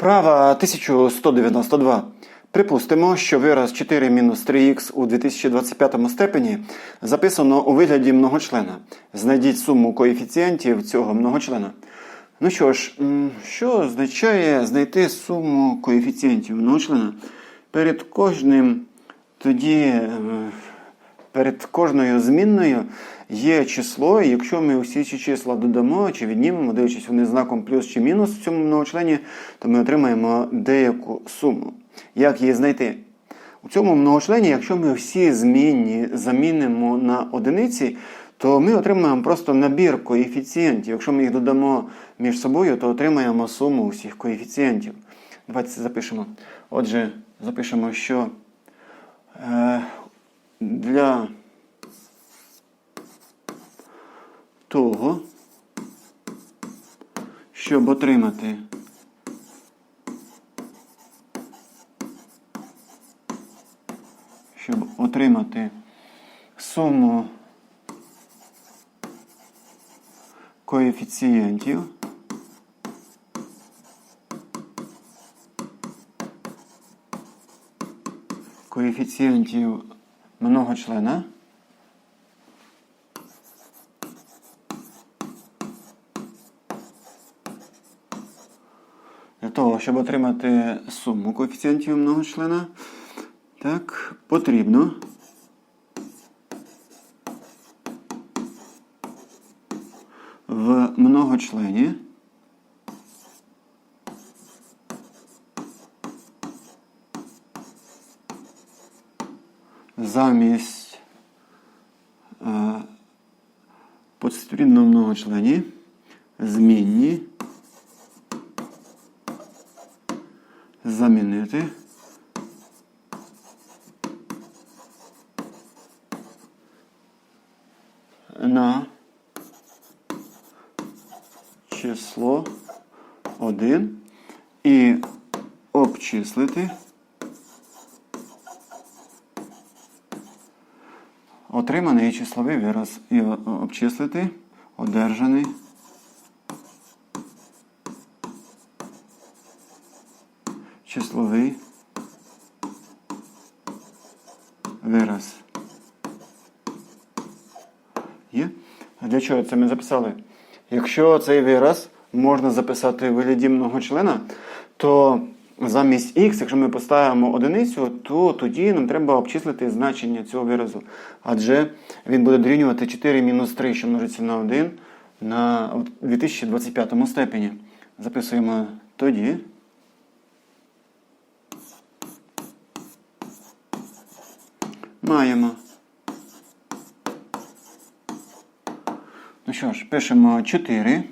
Вправа 1192. Припустимо, що вираз 4 мінус 3х у 2025 степені записано у вигляді многочлена. Знайдіть суму коефіцієнтів цього многочлена. Ну що ж, що означає знайти суму коефіцієнтів многочлена? Перед кожним тоді е, перед кожною змінною є число, і якщо ми всі ці числа додамо чи віднімемо, дивлячись вони знаком плюс чи мінус в цьому многочлені, то ми отримаємо деяку суму. Як її знайти? У цьому многочлені, якщо ми всі змінні замінимо на одиниці, то ми отримаємо просто набір коефіцієнтів. Якщо ми їх додамо між собою, то отримаємо суму усіх коефіцієнтів. Давайте це запишемо. Отже, запишемо, що е, для того, щоб отримати щоб отримати суму коефіцієнтів коефіцієнтів многочлена Для того, щоб отримати суму коефіцієнтів многочлена, так, потрібно в многочлені замість е, потрібно в многочлені змінні замінити. На число 1 і обчислити. Отриманий числовий вираз. І обчислити. Одержаний числовий вираз. Є? А для чого це ми записали? Якщо цей вираз можна записати в вигляді многочлена, то замість х, якщо ми поставимо одиницю, то тоді нам треба обчислити значення цього виразу. Адже він буде дорівнювати 4 мінус 3, що множиться на 1 на 2025 степені. Записуємо тоді. Маємо. Ну що ж, пишемо 4.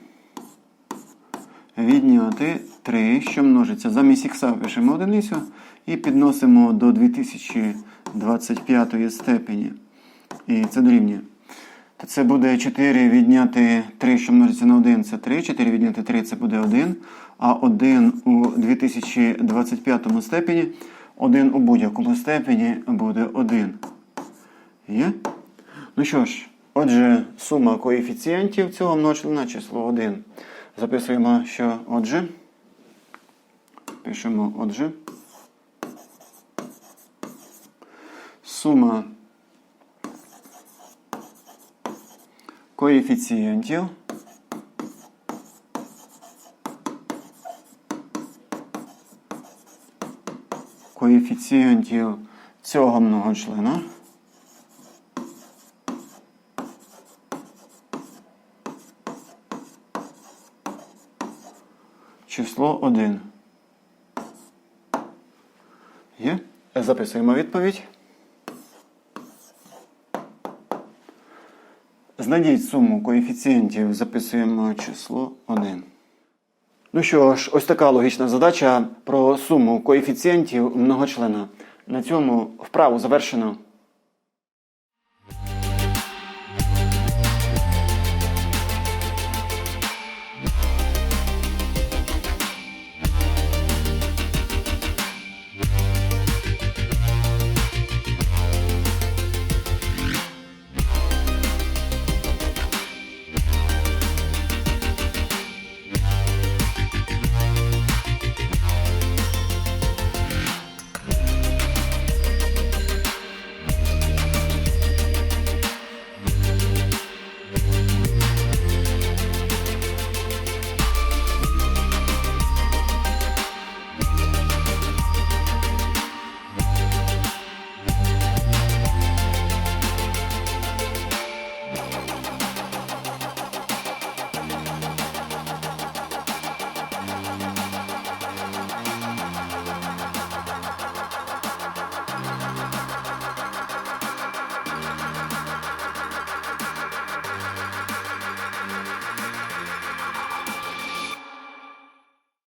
Відняти 3, що множиться. Замість х пишемо одиницю і підносимо до 2025 степені. І це дорівнює. То це буде 4 відняти 3, що множиться на 1, це 3. 4 відняти 3 це буде 1. А 1 у 2025 степені, 1 у будь-якому степені буде 1. Є? Ну що ж, отже, сума коефіцієнтів цього множення число 1. Записуємо, що отже. Пишемо отже. Сума коефіцієнтів коефіцієнтів цього многочлена число 1. Є? Записуємо відповідь. Знайдіть суму коефіцієнтів, записуємо число 1. Ну що ж, ось така логічна задача про суму коефіцієнтів многочлена. На цьому вправу завершено.